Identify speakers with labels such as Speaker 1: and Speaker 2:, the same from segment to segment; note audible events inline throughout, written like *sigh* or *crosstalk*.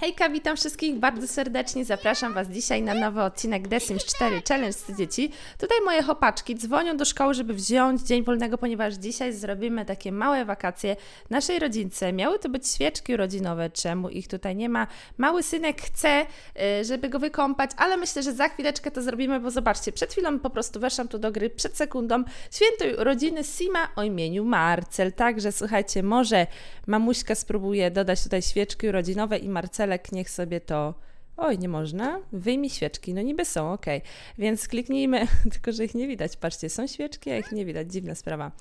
Speaker 1: Hejka, witam wszystkich bardzo serdecznie. Zapraszam Was dzisiaj na nowy odcinek The Sims 4 Challenge z dzieci. Tutaj moje chłopaczki dzwonią do szkoły, żeby wziąć dzień wolnego, ponieważ dzisiaj zrobimy takie małe wakacje naszej rodzince. Miały to być świeczki urodzinowe, czemu ich tutaj nie ma. Mały synek chce, y, żeby go wykąpać, ale myślę, że za chwileczkę to zrobimy, bo zobaczcie, przed chwilą po prostu weszłam tu do gry, przed sekundą, święto urodziny Sima o imieniu Marcel. Także słuchajcie, może mamuśka spróbuje dodać tutaj świeczki urodzinowe i Marcelek niech sobie to. Oj, nie można. Wyjmij świeczki. No niby są, ok. Więc kliknijmy, *laughs* tylko że ich nie widać. Patrzcie, są świeczki, a ich nie widać. Dziwna sprawa.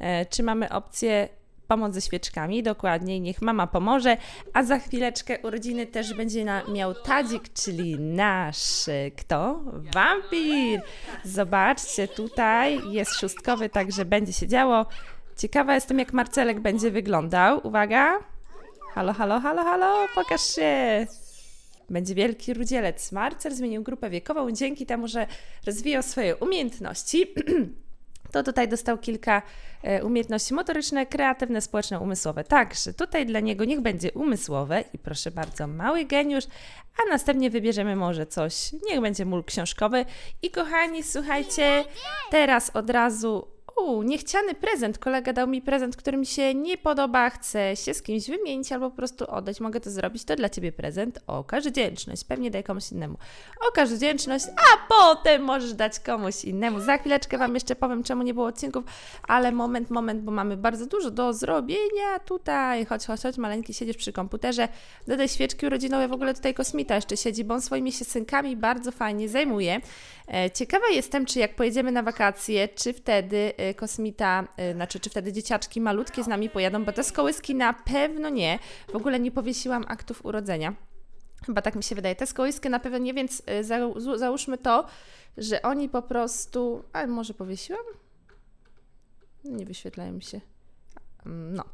Speaker 1: E, czy mamy opcję pomoc ze świeczkami? Dokładniej, niech mama pomoże. A za chwileczkę urodziny też będzie na, miał Tadzik, czyli nasz kto? Wampir! Zobaczcie, tutaj jest szóstkowy, także będzie się działo. Ciekawa jestem, jak Marcelek będzie wyglądał. Uwaga! Halo, halo, halo, halo, pokaż się! Będzie wielki rudzielec. Marcel zmienił grupę wiekową dzięki temu, że rozwijał swoje umiejętności. *clears throat* to tutaj dostał kilka e, umiejętności motoryczne, kreatywne, społeczne, umysłowe. Także tutaj dla niego niech będzie umysłowe i proszę bardzo, mały geniusz, a następnie wybierzemy może coś, niech będzie mól książkowy. I kochani, słuchajcie, teraz od razu u, niechciany prezent. Kolega dał mi prezent, który mi się nie podoba, chcę się z kimś wymienić albo po prostu oddać. Mogę to zrobić. To dla ciebie prezent. Okaż wdzięczność. Pewnie daj komuś innemu. Okaż wdzięczność, a potem możesz dać komuś innemu. Za chwileczkę Wam jeszcze powiem, czemu nie było odcinków, ale moment, moment, bo mamy bardzo dużo do zrobienia tutaj. Chodź, chodź, chodź, maleńki, siedzisz przy komputerze. Dodaj świeczki urodzinowe. W ogóle tutaj kosmita jeszcze siedzi, bo on swoimi się synkami bardzo fajnie zajmuje. E, ciekawa jestem, czy jak pojedziemy na wakacje, czy wtedy kosmita, e, znaczy czy wtedy dzieciaczki malutkie z nami pojadą, bo te z kołyski na pewno nie. W ogóle nie powiesiłam aktów urodzenia. Chyba tak mi się wydaje. Te skołyskie na pewno nie, więc załóżmy to, że oni po prostu. A może powiesiłam? Nie wyświetlają mi się. No.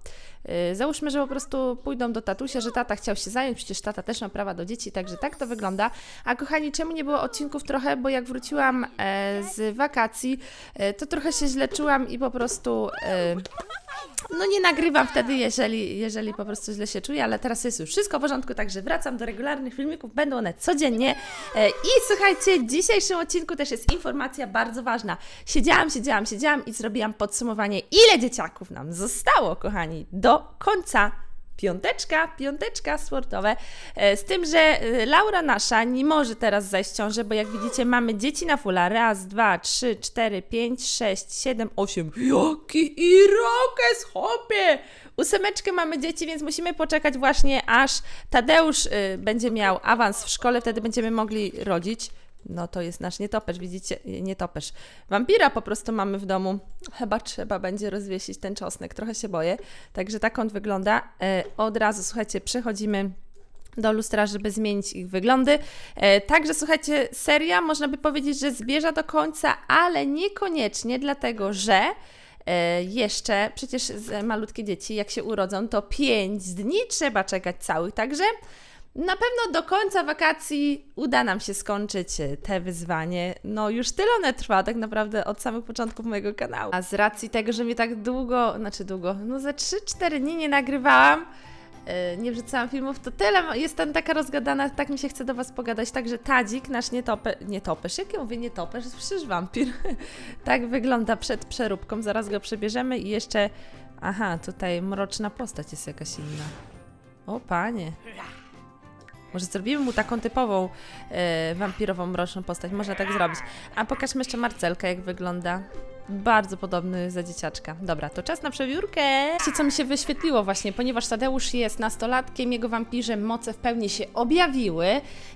Speaker 1: Y, załóżmy, że po prostu pójdą do tatusia, że tata chciał się zająć, przecież tata też ma prawa do dzieci, także tak to wygląda. A kochani, czemu nie było odcinków trochę? Bo jak wróciłam e, z wakacji, e, to trochę się źle czułam i po prostu e, no nie nagrywam wtedy, jeżeli, jeżeli po prostu źle się czuję, ale teraz jest już wszystko w porządku, także wracam do regularnych filmików, będą one codziennie. E, I słuchajcie, w dzisiejszym odcinku też jest informacja bardzo ważna. Siedziałam, siedziałam, siedziałam i zrobiłam podsumowanie, ile dzieciaków nam zostało, kochani, do końca piąteczka, piąteczka sportowe. E, z tym, że e, Laura nasza nie może teraz zajść ciążę, bo jak widzicie mamy dzieci na fula. Raz, dwa, trzy, cztery, pięć, sześć, siedem, osiem. Jaki irokes, chłopie! Ósemeczkę mamy dzieci, więc musimy poczekać właśnie aż Tadeusz y, będzie miał awans w szkole, wtedy będziemy mogli rodzić. No to jest nasz nietoperz, widzicie? Nietoperz. Wampira po prostu mamy w domu. Chyba trzeba będzie rozwiesić ten czosnek, trochę się boję. Także tak on wygląda. E, od razu, słuchajcie, przechodzimy do lustra, żeby zmienić ich wyglądy. E, także słuchajcie, seria można by powiedzieć, że zbierza do końca, ale niekoniecznie, dlatego że e, jeszcze przecież malutkie dzieci, jak się urodzą, to 5 dni trzeba czekać całych. Także na pewno do końca wakacji uda nam się skończyć e, te wyzwanie. No już tyle one trwa tak naprawdę od samych początków mojego kanału. A z racji tego, że mi tak długo, znaczy długo, no za 3-4 dni nie nagrywałam, yy, nie wrzucałam filmów, to tyle jestem taka rozgadana, tak mi się chce do Was pogadać. Także Tadzik, nasz nietope, nietoperz, jak ja mówię nietoperz, przecież wampir. *laughs* tak wygląda przed przeróbką, zaraz go przebierzemy i jeszcze, aha, tutaj mroczna postać jest jakaś inna. O panie. Może zrobimy mu taką typową e, wampirową, mroczną postać. Można tak zrobić. A pokażmy jeszcze Marcelkę, jak wygląda bardzo podobny za dzieciaczka. Dobra, to czas na przewiórkę. Wiecie, co mi się wyświetliło właśnie, ponieważ Tadeusz jest nastolatkiem, jego wampirze moce w pełni się objawiły.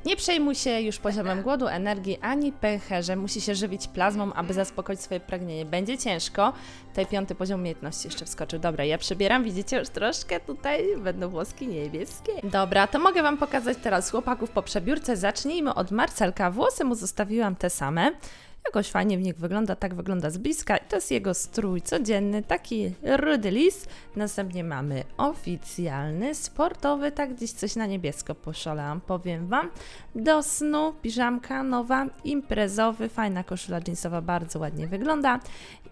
Speaker 1: Nie przejmuj się już poziomem głodu, energii ani pęcherze. Musi się żywić plazmą, aby zaspokoić swoje pragnienie. Będzie ciężko. Tutaj piąty poziom umiejętności jeszcze wskoczył. Dobra, ja przebieram, widzicie już troszkę tutaj będą włoski niebieskie. Dobra, to mogę Wam pokazać teraz chłopaków po przebiórce. Zacznijmy od Marcelka. Włosy mu zostawiłam te same. Jakoś fajnie w nich wygląda, tak wygląda z bliska. I to jest jego strój codzienny, taki rudy lis. Następnie mamy oficjalny, sportowy, tak gdzieś coś na niebiesko poszalałam, powiem Wam. Do snu, piżamka nowa, imprezowy, fajna koszula jeansowa, bardzo ładnie wygląda.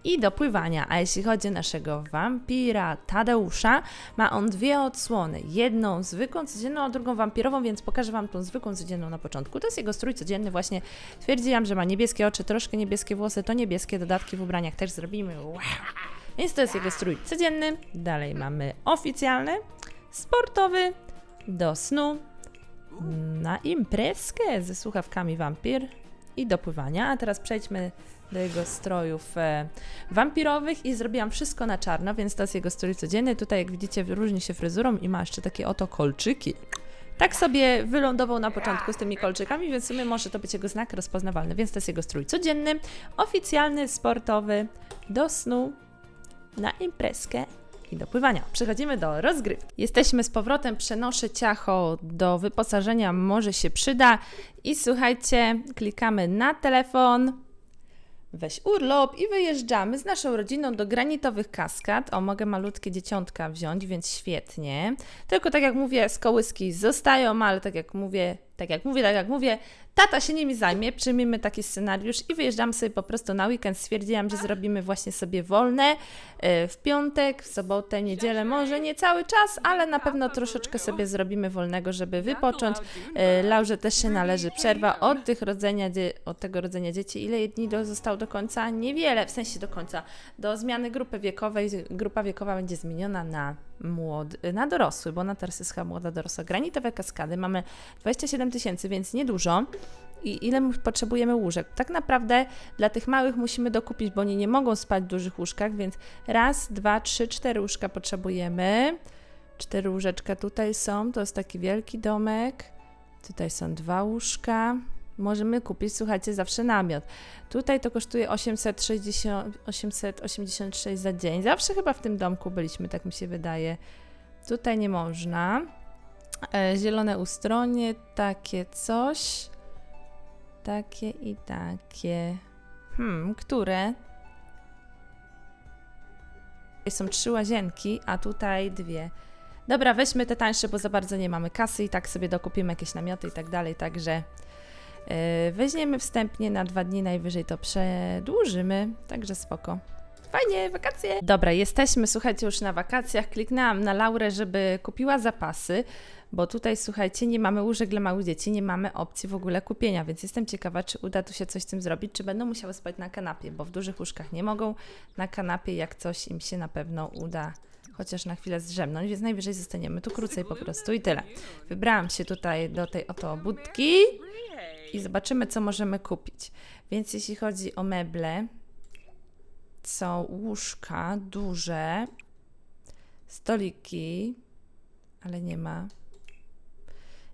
Speaker 1: I do pływania. A jeśli chodzi o naszego wampira Tadeusza, ma on dwie odsłony. Jedną zwykłą, codzienną, a drugą wampirową, więc pokażę Wam tą zwykłą, codzienną na początku. To jest jego strój codzienny, właśnie twierdziłam, że ma niebieskie oczy, troszkę niebieskie włosy, to niebieskie dodatki w ubraniach też zrobimy. Wow. Więc to jest jego strój codzienny. Dalej mamy oficjalny, sportowy, do snu, na imprezkę ze słuchawkami wampir i do pływania. A teraz przejdźmy do jego strojów e, wampirowych i zrobiłam wszystko na czarno, więc to jest jego strój codzienny. Tutaj jak widzicie różni się fryzurą i ma jeszcze takie oto kolczyki. Tak sobie wylądował na początku z tymi kolczykami, więc w sumie może to być jego znak rozpoznawalny, więc to jest jego strój codzienny, oficjalny, sportowy, do snu, na imprezkę i do pływania. Przechodzimy do rozgrywki. Jesteśmy z powrotem, przenoszę ciacho do wyposażenia, może się przyda. I słuchajcie, klikamy na telefon, weź urlop i wyjeżdżamy z naszą rodziną do granitowych kaskad. O, mogę malutkie dzieciątka wziąć, więc świetnie. Tylko tak jak mówię, z kołyski zostają, ale tak jak mówię, tak jak mówię, tak jak mówię, tata się nimi zajmie, przyjmijmy taki scenariusz i wyjeżdżamy sobie po prostu na weekend. Stwierdziłam, że zrobimy właśnie sobie wolne e, w piątek, w sobotę, niedzielę, może nie cały czas, ale na pewno troszeczkę sobie zrobimy wolnego, żeby wypocząć. E, Laurze też się należy przerwa od tych rodzenia, od tego rodzenia dzieci. Ile dni do, zostało do końca? Niewiele, w sensie do końca. Do zmiany grupy wiekowej, grupa wiekowa będzie zmieniona na młody, na dorosły, bo na chyba młoda dorosła. Granitowe kaskady mamy 27 tysięcy, więc niedużo. I ile potrzebujemy łóżek? Tak naprawdę dla tych małych musimy dokupić, bo oni nie mogą spać w dużych łóżkach, więc raz, dwa, trzy, cztery łóżka potrzebujemy. Cztery łóżeczka tutaj są, to jest taki wielki domek. Tutaj są dwa łóżka. Możemy kupić, słuchajcie, zawsze namiot. Tutaj to kosztuje 860, 886 za dzień. Zawsze chyba w tym domku byliśmy, tak mi się wydaje. Tutaj nie można. E, zielone ustronie, takie coś. Takie i takie. Hmm, które? Są trzy łazienki, a tutaj dwie. Dobra, weźmy te tańsze, bo za bardzo nie mamy kasy i tak sobie dokupimy jakieś namioty i tak dalej, także weźmiemy wstępnie na dwa dni, najwyżej to przedłużymy, także spoko. Fajnie, wakacje! Dobra, jesteśmy, słuchajcie, już na wakacjach. Kliknęłam na Laurę, żeby kupiła zapasy, bo tutaj, słuchajcie, nie mamy łóżek dla małych dzieci, nie mamy opcji w ogóle kupienia, więc jestem ciekawa, czy uda tu się coś z tym zrobić, czy będą musiały spać na kanapie, bo w dużych łóżkach nie mogą na kanapie, jak coś im się na pewno uda chociaż na chwilę zdrzemnąć, więc najwyżej zostaniemy tu krócej po prostu i tyle. Wybrałam się tutaj do tej oto budki i zobaczymy, co możemy kupić. Więc jeśli chodzi o meble, są łóżka duże, stoliki, ale nie ma.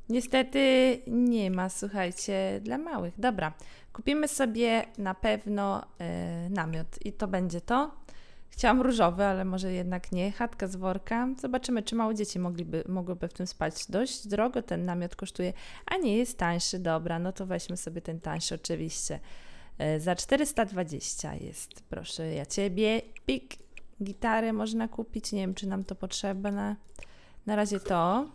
Speaker 1: Niestety nie ma, słuchajcie, dla małych. Dobra, kupimy sobie na pewno e, namiot i to będzie to. Chciałam różowy, ale może jednak nie. Chatka z worka. Zobaczymy, czy małe dzieci mogliby, mogłyby w tym spać. Dość drogo ten namiot kosztuje, a nie jest tańszy. Dobra, no to weźmy sobie ten tańszy oczywiście. E, Za 420 jest, proszę ja ciebie. Pik, gitarę można kupić. Nie wiem, czy nam to potrzebne. Na razie to.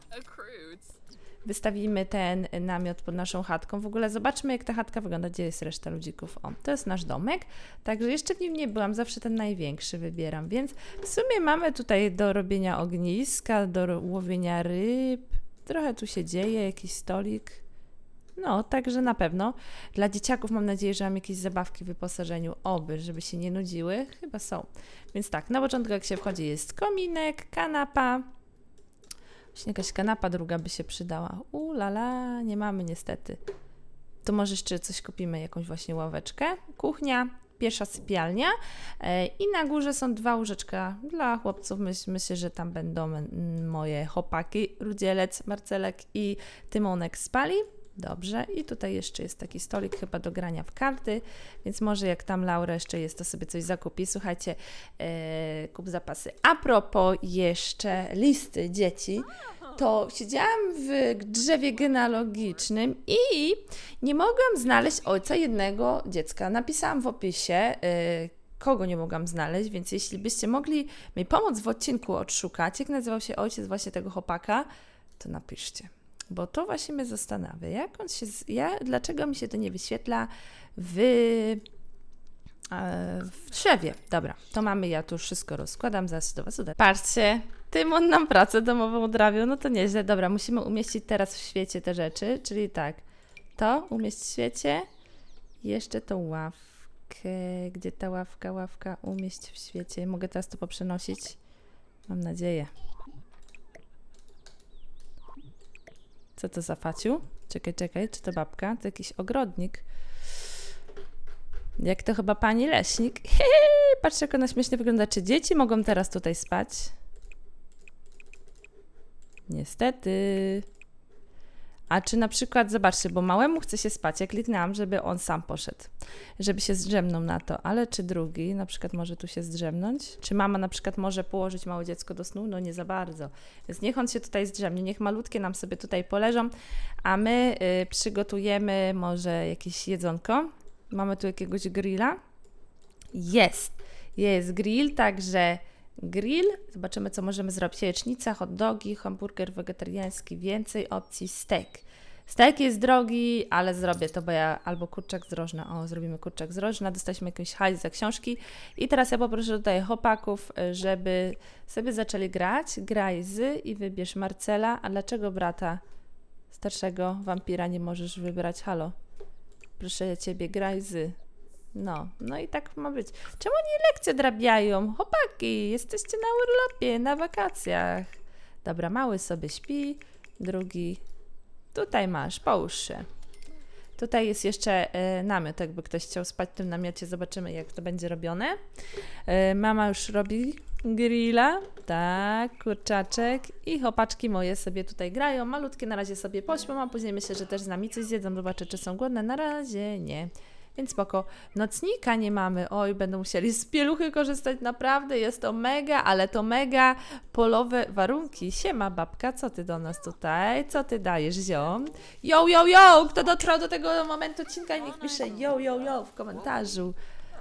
Speaker 1: Wystawimy ten namiot pod naszą chatką. W ogóle zobaczmy, jak ta chatka wygląda. Gdzie jest reszta ludzików? O, to jest nasz domek. Także jeszcze w nim nie byłam, zawsze ten największy wybieram. Więc w sumie mamy tutaj do robienia ogniska, do łowienia ryb. Trochę tu się dzieje, jakiś stolik. No, także na pewno. Dla dzieciaków mam nadzieję, że mam jakieś zabawki w wyposażeniu, oby, żeby się nie nudziły. Chyba są. Więc tak, na początku jak się wchodzi jest kominek, kanapa. Właśnie jakaś kanapa druga by się przydała. U nie mamy niestety. To może jeszcze coś kupimy, jakąś właśnie ławeczkę. Kuchnia, pierwsza sypialnia e, i na górze są dwa łóżeczka dla chłopców. Myśl, myślę, że tam będą moje chłopaki, Rudzielec, Marcelek i Tymonek spali. Dobrze, i tutaj jeszcze jest taki stolik chyba do grania w karty, więc może jak tam Laura jeszcze jest, to sobie coś zakupi. Słuchajcie, e, kup zapasy. A propos jeszcze listy dzieci, to siedziałam w drzewie genealogicznym i nie mogłam znaleźć ojca jednego dziecka. Napisałam w opisie, y, kogo nie mogłam znaleźć, więc jeśli byście mogli mi pomóc w odcinku odszukać, jak nazywał się ojciec właśnie tego chłopaka, to napiszcie. Bo to właśnie mnie zastanawia, jak on się, ja, dlaczego mi się to nie wyświetla w, e, w drzewie. Dobra, to mamy, ja tu wszystko rozkładam, zaraz do Was. Patrzcie, Tymon nam pracę domową odrabiał, no to nieźle. Dobra, musimy umieścić teraz w świecie te rzeczy, czyli tak, to umieść w świecie, jeszcze tą ławkę, gdzie ta ławka, ławka, umieść w świecie. Mogę teraz to poprzenosić? Mam nadzieję. Co to za faciu? Czekaj, czekaj, czy to babka? To jakiś ogrodnik. Jak to chyba pani leśnik. *laughs* Patrzcie, jak ona śmiesznie wygląda. Czy dzieci mogą teraz tutaj spać? Niestety. A czy na przykład, zobaczcie, bo małemu chce się spać, ja kliknęłam, żeby on sam poszedł, żeby się zdrzemnął na to, ale czy drugi na przykład może tu się zdrzemnąć? Czy mama na przykład może położyć małe dziecko do snu? No nie za bardzo. Więc niech on się tutaj zdrzemnie, niech malutkie nam sobie tutaj poleżą, a my y, przygotujemy może jakieś jedzonko. Mamy tu jakiegoś grilla? Jest, jest grill, także grill. Zobaczymy, co możemy zrobić. Jajecznica, hot dogi, hamburger wegetariański, więcej opcji, steak. Steak jest drogi, ale zrobię to, bo ja albo kurczak z. O, zrobimy kurczak z rożna. Dostaliśmy jakiś hajs za książki. I teraz ja poproszę tutaj chłopaków, żeby sobie zaczęli grać. Graj z i wybierz Marcela. A dlaczego brata starszego wampira nie możesz wybrać? Halo? Proszę ciebie, graj z. No, no i tak ma być. Czemu oni lekcje drabiają? Chłopaki, jesteście na urlopie, na wakacjach. Dobra, mały sobie śpi, drugi tutaj masz, połóż się. Tutaj jest jeszcze e, namiot, jakby ktoś chciał spać w tym namiocie, zobaczymy jak to będzie robione. E, mama już robi grilla, tak, kurczaczek i chłopaczki moje sobie tutaj grają, malutkie na razie sobie pośpią, a później myślę, że też z nami coś zjedzą, zobaczę czy są głodne, na razie nie. Więc spoko. Nocnika nie mamy. Oj, będą musieli z pieluchy korzystać. Naprawdę jest to mega, ale to mega polowe warunki. Siema babka, co ty do nas tutaj? Co ty dajesz, ziom? Yo, yo, yo! Kto dotrwał do tego momentu odcinka, niech pisze yo, yo, yo w komentarzu.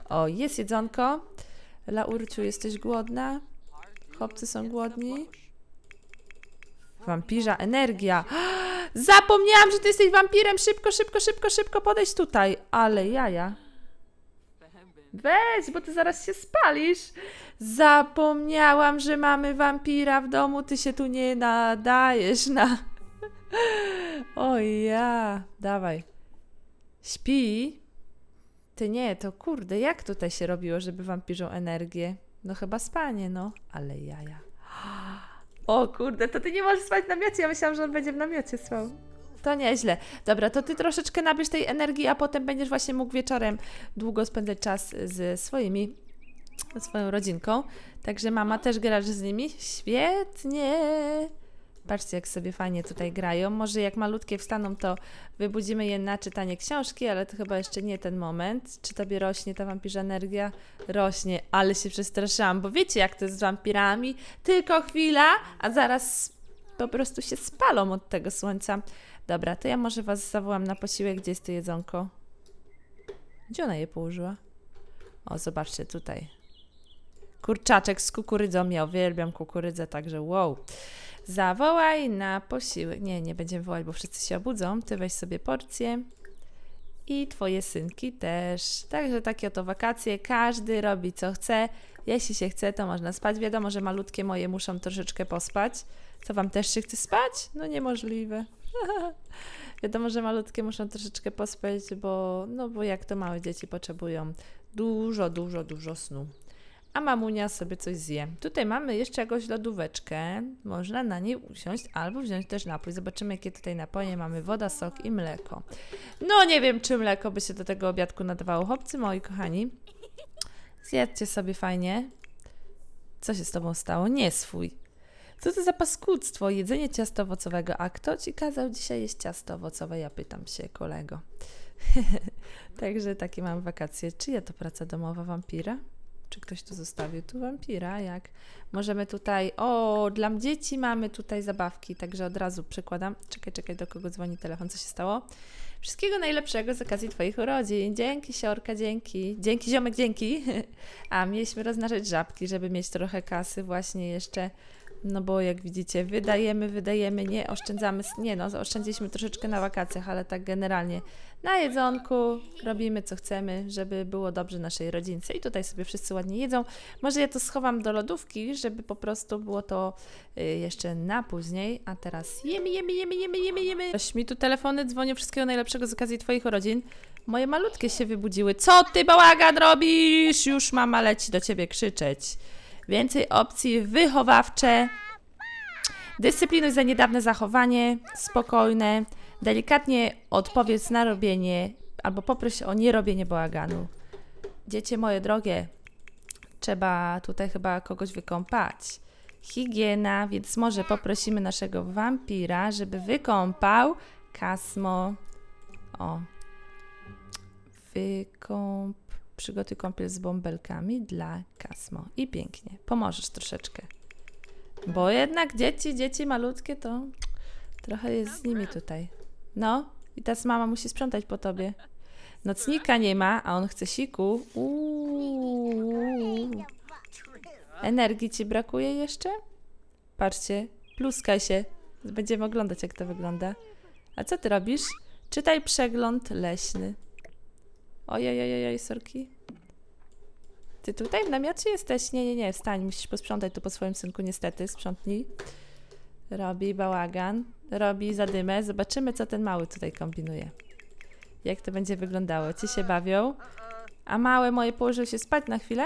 Speaker 1: O, jest jedzonko. Laurciu, jesteś głodna? Chłopcy są głodni? Wampirza energia. *gasps* Zapomniałam, że ty jesteś wampirem. Szybko, szybko, szybko, szybko podejść tutaj. Ale jaja. Weź, bo ty zaraz się spalisz. Zapomniałam, że mamy wampira w domu. Ty się tu nie nadajesz na. *laughs* O ja. Dawaj. Śpi. Ty nie, to kurde, jak tutaj się robiło, żeby wampirzą energię? No chyba spanie, no. Ale jaja. *gasps* O kurde, to ty nie możesz spać w namiocie. Ja myślałam, że on będzie w namiocie spał. To nieźle. Dobra, to ty troszeczkę nabierz tej energii, a potem będziesz właśnie mógł wieczorem długo spędzać czas ze swoimi, ze swoją rodzinką. Także mama też grasz z nimi? Świetnie. Patrzcie, jak sobie fajnie tutaj grają. Może jak malutkie wstaną, to wybudzimy je na czytanie książki, ale to chyba jeszcze nie ten moment. Czy tobie rośnie ta wampirza energia? Rośnie, ale się przestraszyłam, bo wiecie, jak to jest z wampirami. Tylko chwila, a zaraz po prostu się spalą od tego słońca. Dobra, to ja może was zawołam na posiłek. Gdzie jest to jedzonko? Gdzie ona je położyła? O, zobaczcie tutaj. Kurczaczek z kukurydzą. Ja uwielbiam kukurydzę, także wow. Zawołaj na posiłek. Nie, nie będziemy wołać, bo wszyscy się obudzą. Ty weź sobie porcję. I twoje synki też. Także takie oto wakacje. Każdy robi co chce. Jeśli się chce, to można spać. Wiadomo, że malutkie moje muszą troszeczkę pospać. Co wam też się chce spać? No niemożliwe. *laughs* Wiadomo, że malutkie muszą troszeczkę pospać, bo, no bo jak to małe dzieci potrzebują dużo, dużo, dużo snu. A mamunia sobie coś zje. Tutaj mamy jeszcze jakąś lodóweczkę. Można na niej usiąść albo wziąć też napój. Zobaczymy, jakie tutaj napoje mamy. Woda, sok i mleko. No nie wiem, czy mleko by się do tego obiadku nadawało. Chłopcy moi kochani, zjadźcie sobie fajnie. Co się z tobą stało? Nie swój. Co to za paskudztwo? Jedzenie ciasta owocowego. A kto ci kazał dzisiaj jeść ciasto owocowe? Ja pytam się, kolego. *laughs* Także takie mam wakacje. Czyja to praca domowa wampira? Czy ktoś tu zostawił? Tu wampira, jak? Możemy tutaj, o, dla dzieci mamy tutaj zabawki, także od razu przekładam. Czekaj, czekaj, do kogo dzwoni telefon, co się stało? Wszystkiego najlepszego z okazji Twoich urodzin. Dzięki, Siorka, dzięki. Dzięki, ziomek, dzięki. *laughs* A, mieliśmy rozmnażać żabki, żeby mieć trochę kasy właśnie jeszcze. No bo jak widzicie, wydajemy, wydajemy, nie oszczędzamy, nie no, oszczędziliśmy troszeczkę na wakacjach, ale tak generalnie na jedzonku robimy co chcemy, żeby było dobrze naszej rodzince i tutaj sobie wszyscy ładnie jedzą. Może ja to schowam do lodówki, żeby po prostu było to y, jeszcze na później, a teraz jemy, jemy, jemy, jemy, jemy, jemy. Ktoś mi tu telefony dzwonią, wszystkiego najlepszego z okazji Twoich urodzin. Moje malutkie się wybudziły. Co ty bałagan robisz? Już mama leci do ciebie krzyczeć. Więcej opcji wychowawcze. Dyscyplinuj za niedawne zachowanie, spokojne. Delikatnie odpowiedz na robienie albo poproś o nierobienie bałaganu. Dziecię moje drogie, trzeba tutaj chyba kogoś wykąpać. Higiena, więc może poprosimy naszego wampira, żeby wykąpał Kasmo. O. Wykąp. Przygotuj kąpiel z bąbelkami dla Kasmo. I pięknie. Pomożesz troszeczkę. Bo jednak dzieci, dzieci malutkie to trochę jest z nimi tutaj. No, i teraz mama musi sprzątać po tobie. Nocnika nie ma, a on chce siku. Uuu. Energii ci brakuje jeszcze? Patrzcie, pluskaj się. Będziemy oglądać, jak to wygląda. A co ty robisz? Czytaj przegląd leśny. Ojej, ojej, ojej, sorki. Ty tutaj w namiocie jesteś? Nie, nie, nie, wstań, musisz posprzątać tu po swoim synku, niestety, sprzątnij. Robi bałagan, robi zadymę. Zobaczymy, co ten mały tutaj kombinuje. Jak to będzie wyglądało. Ci się bawią. A małe moje położył się spać na chwilę?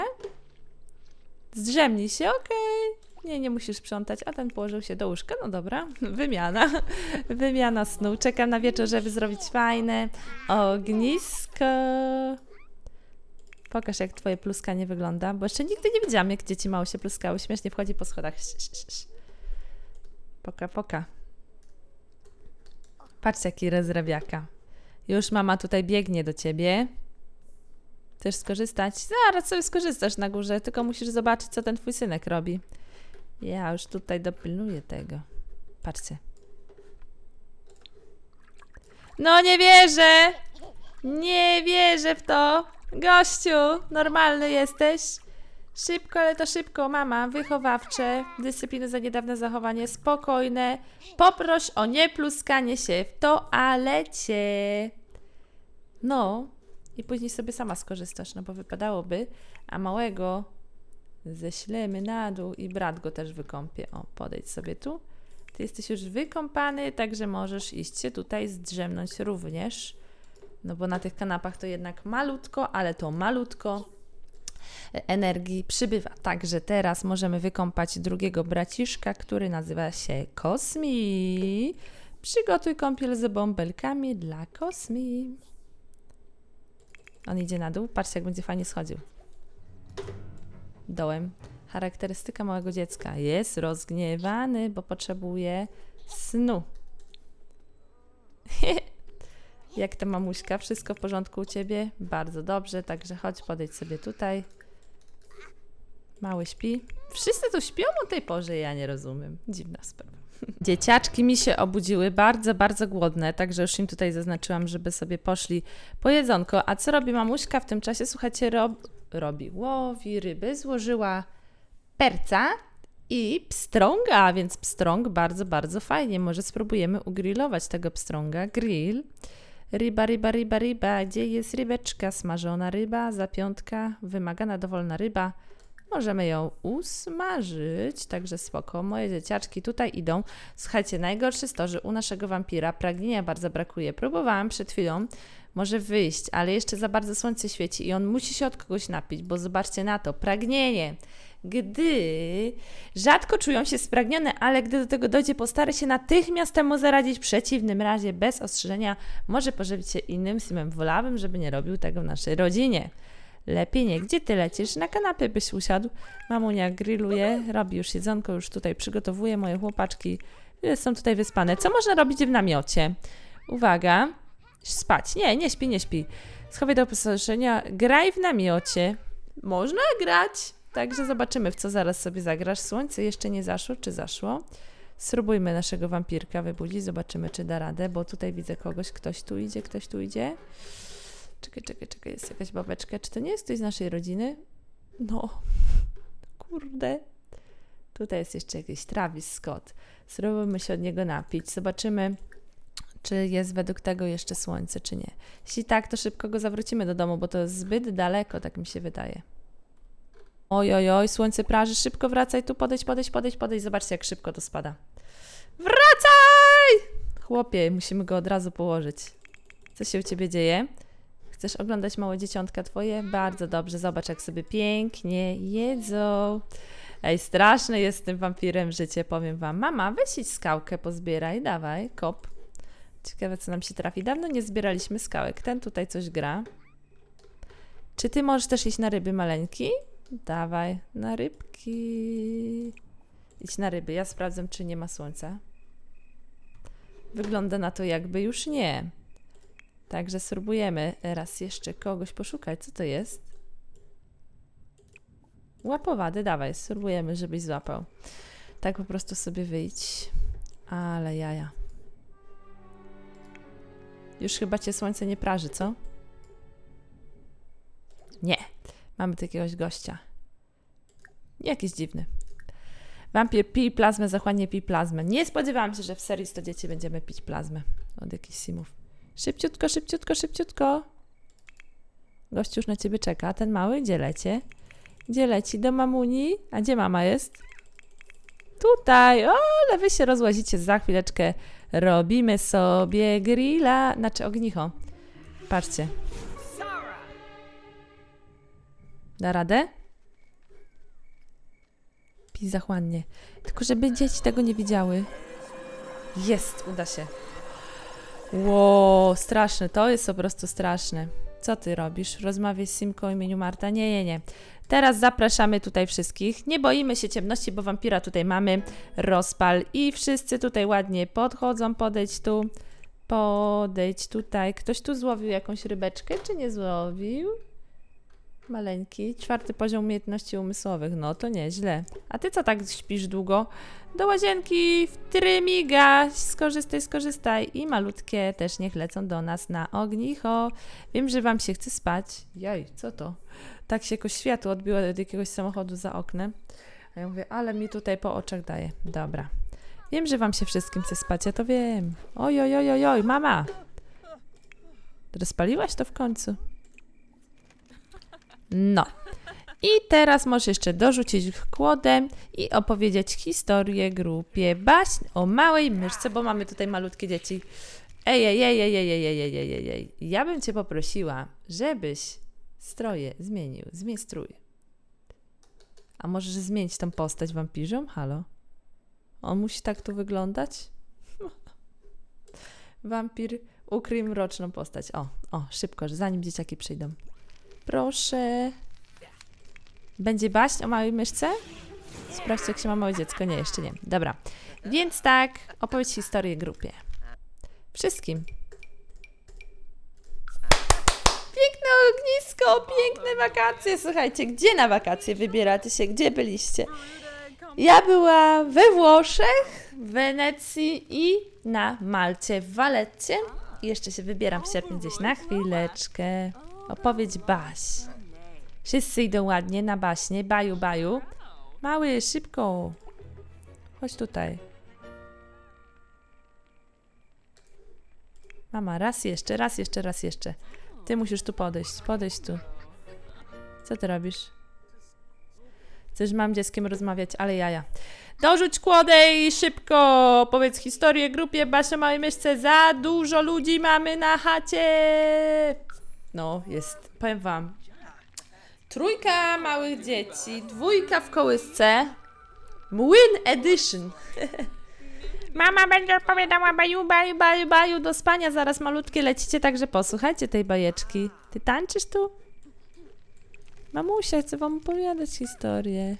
Speaker 1: Zdrzemnij się, okej. Nie, nie musisz sprzątać, a ten położył się do łóżka. No dobra, wymiana. Wymiana snu. Czekam na wieczór, żeby zrobić fajne ognisko. Pokaż, jak twoje pluskanie wygląda, bo jeszcze nigdy nie widziałam, jak dzieci małe się pluskały. Śmiesznie wchodzi po schodach. Poka, poka. Patrz, jaki rozrabiaka. Już mama tutaj biegnie do ciebie. Chcesz skorzystać? Zaraz sobie skorzystasz na górze, tylko musisz zobaczyć, co ten twój synek robi. Ja już tutaj dopilnuję tego. Patrzcie. No nie wierzę! Nie wierzę w to! Gościu, normalny jesteś? Szybko, ale to szybko, mama. Wychowawcze, dyscypliny za niedawne zachowanie, spokojne. Poproś o niepluskanie się w toalecie. No, i później sobie sama skorzystasz, no bo wypadałoby, a małego ześlemy na dół i brat go też wykąpie. O, podejdź sobie tu. Ty jesteś już wykąpany, także możesz iść się tutaj zdrzemnąć również. No bo na tych kanapach to jednak malutko, ale to malutko energii przybywa. Także teraz możemy wykąpać drugiego braciszka, który nazywa się Kosmi. Przygotuj kąpiel z bąbelkami dla Kosmi. On idzie na dół. Patrzcie, jak będzie fajnie schodził. Dołem. Charakterystyka małego dziecka. Jest rozgniewany, bo potrzebuje snu. *laughs* Jak ta mamuśka? Wszystko w porządku u ciebie? Bardzo dobrze, także chodź, podejdź sobie tutaj. Mały śpi. Wszyscy tu śpią o tej porze, ja nie rozumiem. Dziwna sprawa. *laughs* Dzieciaczki mi się obudziły bardzo, bardzo głodne, także już im tutaj zaznaczyłam, żeby sobie poszli po jedzonko. A co robi mamuśka w tym czasie? Słuchajcie, rob, robi, łowi ryby, złożyła perca i pstrąga, więc pstrąg bardzo, bardzo fajnie. Może spróbujemy ugrillować tego pstrąga. Grill. Ryba, ryba, ryba, ryba. Gdzie jest rybeczka? Smażona ryba, zapiątka, wymagana dowolna ryba. Możemy ją usmażyć, także spoko. Moje dzieciaczki tutaj idą. Słuchajcie, najgorsze jest to, że u naszego wampira pragnienia bardzo brakuje. Próbowałam przed chwilą, może wyjść, ale jeszcze za bardzo słońce świeci i on musi się od kogoś napić, bo zobaczcie na to, pragnienie. Gdy rzadko czują się spragnione, ale gdy do tego dojdzie, postara się natychmiast temu zaradzić. W przeciwnym razie, bez ostrzeżenia, może pożywić się innym simem. Wolałabym, żeby nie robił tego w naszej rodzinie. Lepiej nie. Gdzie ty lecisz? Na kanapie byś usiadł. Mamunia grilluje, robi już jedzonko, już tutaj przygotowuje. Moje chłopaczki są tutaj wyspane. Co można robić w namiocie? Uwaga. Spać. Nie, nie śpi, nie śpi. Schowaj do wyposażenia. Graj w namiocie. Można grać. Także zobaczymy, w co zaraz sobie zagrasz. Słońce jeszcze nie zaszło, czy zaszło? Spróbujmy naszego wampirka wybudzić, zobaczymy, czy da radę, bo tutaj widzę kogoś, ktoś tu idzie, ktoś tu idzie. Czekaj, czekaj, czekaj, jest jakaś babeczka. Czy to nie jest ktoś z naszej rodziny? No, kurde. Tutaj jest jeszcze jakiś Travis Scott. Spróbujmy się od niego napić. Zobaczymy, czy jest według tego jeszcze słońce, czy nie. Jeśli tak, to szybko go zawrócimy do domu, bo to jest zbyt daleko, tak mi się wydaje. Oj, oj, oj, słońce praży, szybko wracaj tu, podejdź, podejdź, podejdź, podejdź. Zobaczcie, jak szybko to spada. Wracaj! Chłopie, musimy go od razu położyć. Co się u ciebie dzieje? Chcesz oglądać małe dzieciątka twoje? Bardzo dobrze, zobacz, jak sobie pięknie jedzą. Ej, straszne jest tym wampirem życie, powiem wam. Mama, weź skałkę, pozbieraj, dawaj, kop. Ciekawe, co nam się trafi. Dawno nie zbieraliśmy skałek. Ten tutaj coś gra. Czy ty możesz też iść na ryby maleńki? Dawaj, na rybki. Idź na ryby. Ja sprawdzę, czy nie ma słońca. Wygląda na to, jakby już nie. Także spróbujemy raz jeszcze kogoś poszukać. Co to jest? Łapowady, dawaj, spróbujemy, żebyś złapał. Tak po prostu sobie wyjdź. Ale jaja. Już chyba cię słońce nie praży, co? Nie. Mamy tu jakiegoś gościa. Jakiś dziwny. Wampir pij plazmę, zachłannie pij plazmę. Nie spodziewałam się, że w serii 100 dzieci będziemy pić plazmę od jakichś simów. Szybciutko, szybciutko, szybciutko. Gościu już na ciebie czeka. Ten mały, gdzie lecie? Gdzie leci? Do mamuni? A gdzie mama jest? Tutaj. O, ale wy się rozłazicie. Za chwileczkę robimy sobie grilla. Znaczy ognicho. Patrzcie. Da radę? Pij zachłannie. Tylko żeby dzieci tego nie widziały. Jest, uda się. Ło, straszne, to jest po prostu straszne. Co ty robisz? Rozmawiaj z Simką o imieniu Marta? Nie, nie, nie. Teraz zapraszamy tutaj wszystkich. Nie boimy się ciemności, bo wampira tutaj mamy. Rozpal i wszyscy tutaj ładnie podchodzą. Podejdź tu. Podejdź tutaj. Ktoś tu złowił jakąś rybeczkę, czy nie złowił? Maleńki. Czwarty poziom umiejętności umysłowych. No to nieźle. A ty co tak śpisz długo? Do łazienki, w trymiga. Skorzystaj, skorzystaj. I malutkie też niech lecą do nas na ognicho. Wiem, że wam się chce spać. Jaj, co to? Tak się jakoś światło odbiło od jakiegoś samochodu za oknem. A ja mówię, ale mi tutaj po oczach daje. Dobra. Wiem, że wam się wszystkim chce spać, ja to wiem. Oj, oj, oj, oj, oj, mama. Rozpaliłaś to w końcu? No. I teraz możesz jeszcze dorzucić kłodę i opowiedzieć historię grupie baśń o małej myszce, bo mamy tutaj malutkie dzieci. Ej, ej, ej, ej, ej, ej, ej, ej, ej, ej. Ja bym cię poprosiła, żebyś stroje zmienił. Zmień strój. A możesz zmienić tą postać wampirzą? Halo? On musi tak tu wyglądać? *laughs* Wampir, ukryj mroczną postać. O, o, szybko, zanim dzieciaki przyjdą. Proszę. Będzie baśń o małej myszce? Sprawdźcie, jak się ma małe dziecko. Nie, jeszcze nie. Dobra. Więc tak, opowiedz historię grupie. Wszystkim. Piękne ognisko, piękne wakacje. Słuchajcie, gdzie na wakacje wybieracie się? Gdzie byliście? Ja byłam we Włoszech, w Wenecji i na Malcie, w Waletcie. I jeszcze się wybieram w sierpniu gdzieś na chwileczkę. Opowiedź baś. Wszyscy idą ładnie na baśnie. Baju, baju. Mały, szybko. Chodź tutaj. Mama, raz jeszcze, raz jeszcze, raz jeszcze. Ty musisz tu podejść, podejść tu. Co ty robisz? Chcesz mam dzieckiem rozmawiać, ale jaja. Dorzuć kłodę i szybko powiedz historię grupie Basia Małej Myszce. Za dużo ludzi mamy na chacie. No, jest, powiem wam. Trójka małych dzieci, dwójka w kołysce. Mwin Edition. *laughs* Mama będzie opowiadała baju, baju, baju, baju do spania. Zaraz malutkie lecicie, także posłuchajcie tej bajeczki. Ty tańczysz tu? Mamusia, chcę wam opowiadać historię.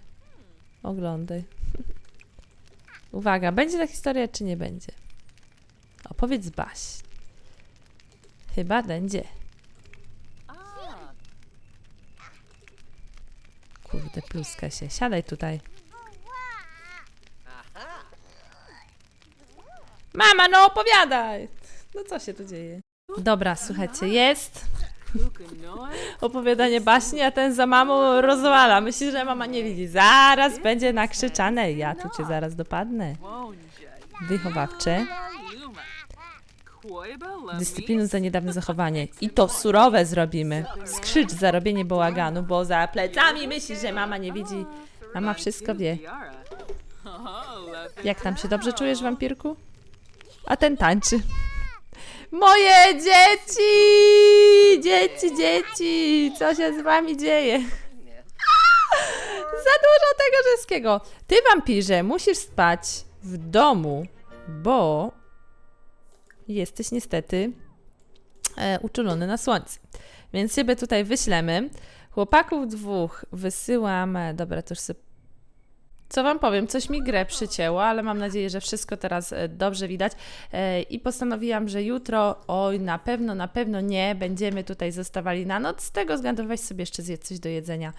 Speaker 1: Oglądaj. *laughs* Uwaga, będzie ta historia, czy nie będzie? Opowiedz Baś. Chyba będzie. Ty pluska się. Siadaj tutaj. Mama, no opowiadaj! No co się tu dzieje? Dobra, słuchajcie, jest opowiadanie baśni, a ten za mamą rozwala. Myśli, że mama nie widzi. Zaraz będzie nakrzyczane. Ja tu cię zaraz dopadnę. Wychowawcze. Dyscyplinu za niedawne zachowanie. I to surowe zrobimy. Skrzycz za robienie bałaganu, bo za plecami myśli, że mama nie widzi. Mama wszystko wie. Jak tam się dobrze czujesz, wampirku? A ten tańczy. Moje dzieci! Dzieci, dzieci! Co się z wami dzieje? Za dużo tego wszystkiego. Ty, wampirze, musisz spać w domu, bo jesteś niestety e, uczulony na słońce. Więc siebie tutaj wyślemy. Chłopaków dwóch wysyłam. Dobra, to już sobie co wam powiem, coś mi grę przycięło, ale mam nadzieję, że wszystko teraz e, dobrze widać. E, I postanowiłam, że jutro, oj, na pewno, na pewno nie, będziemy tutaj zostawali na noc. Z tego względu weź sobie jeszcze zjedz coś do jedzenia.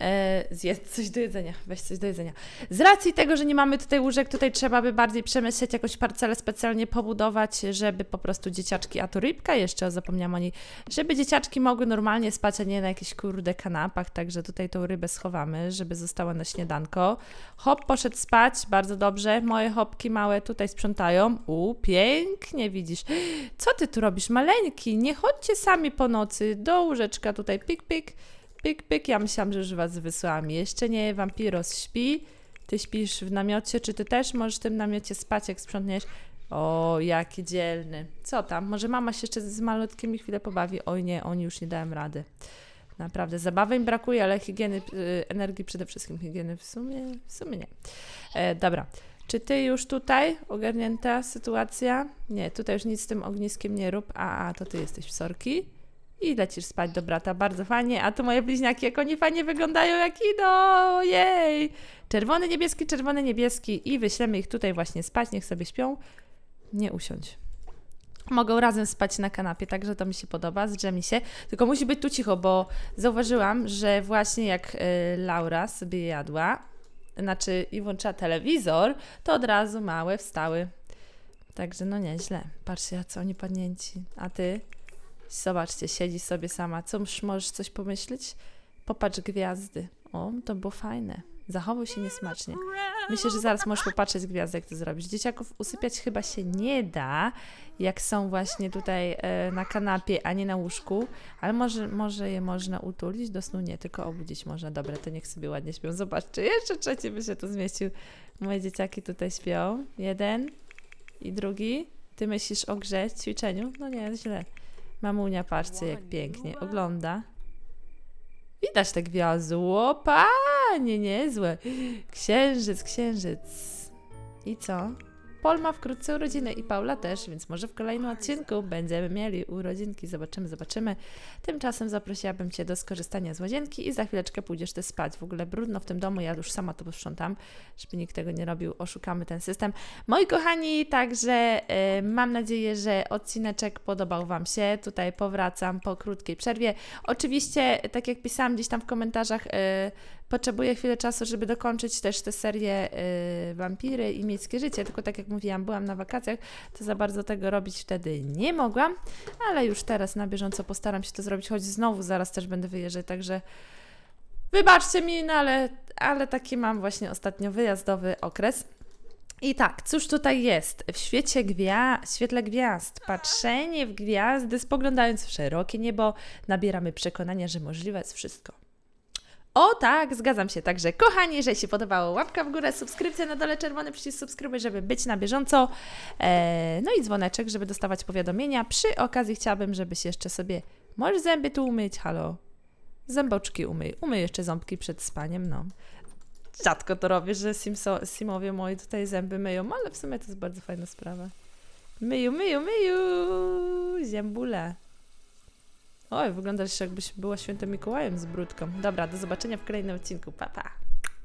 Speaker 1: E, zjedz coś do jedzenia, weź coś do jedzenia. Z racji tego, że nie mamy tutaj łóżek, tutaj trzeba by bardziej przemyśleć jakąś parcelę specjalnie pobudować, żeby po prostu dzieciaczki, a tu rybka jeszcze, zapomniałam o niej, żeby dzieciaczki mogły normalnie spać, a nie na jakichś kurde kanapach, także tutaj tą rybę schowamy, żeby została na śniadanko. Hop poszedł spać, bardzo dobrze. Moje hopki małe tutaj sprzątają. U, pięknie widzisz. Co ty tu robisz, maleńki? Nie chodźcie sami po nocy do łóżeczka tutaj. Pik, pik, pik, pik. Ja myślałam, że już was wysłałam. Jeszcze nie, wampiros śpi. Ty śpisz w namiocie, czy ty też możesz w tym namiocie spać, jak sprzątniesz? O, jaki dzielny. Co tam? Może mama się jeszcze z malutkimi chwilę pobawi? Oj nie, oni już nie dałem rady. Naprawdę, zabawy im brakuje, ale higieny, y, energii przede wszystkim. Higieny w sumie, w sumie nie. E, dobra. Czy ty już tutaj ogarnięta sytuacja? Nie, tutaj już nic z tym ogniskiem nie rób. A, a to ty jesteś w sorki. I lecisz spać do brata. Bardzo fajnie. A tu moje bliźniaki, jak oni fajnie wyglądają, jak idą. Jej! Czerwony, niebieski, czerwony, niebieski. I wyślemy ich tutaj właśnie spać. Niech sobie śpią. Nie usiądź. Mogą razem spać na kanapie, także to mi się podoba, zdrzemi się. Tylko musi być tu cicho, bo zauważyłam, że właśnie jak y, Laura sobie jadła, znaczy i włączyła telewizor, to od razu małe wstały. Także no nieźle. Patrzcie, co oni padnięci. A ty? Zobaczcie, siedzi sobie sama. Co możesz coś pomyśleć? Popatrz gwiazdy. O, to było fajne. Zachowuj się niesmacznie. Myślę, że zaraz możesz popatrzeć gwiazdy, jak to zrobić. Dzieciaków usypiać chyba się nie da, jak są właśnie tutaj e, na kanapie, a nie na łóżku, ale może, może je można utulić, do snu nie, tylko obudzić można. Dobra, to niech sobie ładnie śpią. Zobaczcie, jeszcze trzeci by się tu zmieścił. Moje dzieciaki tutaj śpią. Jeden i drugi. Ty myślisz o grze, ćwiczeniu? No nie, źle. Mamunia, patrzcie, jak pięknie ogląda. Widać te gwiazdy. O, panie, niezłe. Księżyc, księżyc. I co? Pol ma wkrótce urodziny i Paula też, więc może w kolejnym odcinku będziemy mieli urodzinki. Zobaczymy, zobaczymy. Tymczasem zaprosiłabym Cię do skorzystania z łazienki i za chwileczkę pójdziesz Ty spać. W ogóle brudno w tym domu, ja już sama to posprzątam, żeby nikt tego nie robił. Oszukamy ten system. Moi kochani, także e, mam nadzieję, że odcineczek podobał Wam się. Tutaj powracam po krótkiej przerwie. Oczywiście, tak jak pisałam gdzieś tam w komentarzach, e, potrzebuję chwilę czasu, żeby dokończyć też tę serię y, Wampiry i Miejskie Życie, tylko tak jak mówiłam, byłam na wakacjach, to za bardzo tego robić wtedy nie mogłam, ale już teraz na bieżąco postaram się to zrobić, choć znowu zaraz też będę wyjeżdżać, także wybaczcie mi, no ale, ale taki mam właśnie ostatnio wyjazdowy okres. I tak, cóż tutaj jest? W świecie gwia- świetle gwiazd, patrzenie w gwiazdy, spoglądając w szerokie niebo, nabieramy przekonania, że możliwe jest wszystko. O tak, zgadzam się. Także kochani, jeżeli się podobało, łapka w górę, subskrypcja na dole, czerwony przycisk subskrybuj, żeby być na bieżąco. E, no i dzwoneczek, żeby dostawać powiadomienia. Przy okazji chciałabym, żebyś jeszcze sobie, możesz zęby tu umyć, halo. Zęboczki umyj. Umyj jeszcze ząbki przed spaniem, no. Rzadko to robię, że Simso, Simowie moi tutaj zęby myją, ale w sumie to jest bardzo fajna sprawa. Myju, myju, myju, zębule. Oj, wyglądasz jakbyś była świętym Mikołajem z brudką. Dobra, do zobaczenia w kolejnym odcinku. Pa, pa.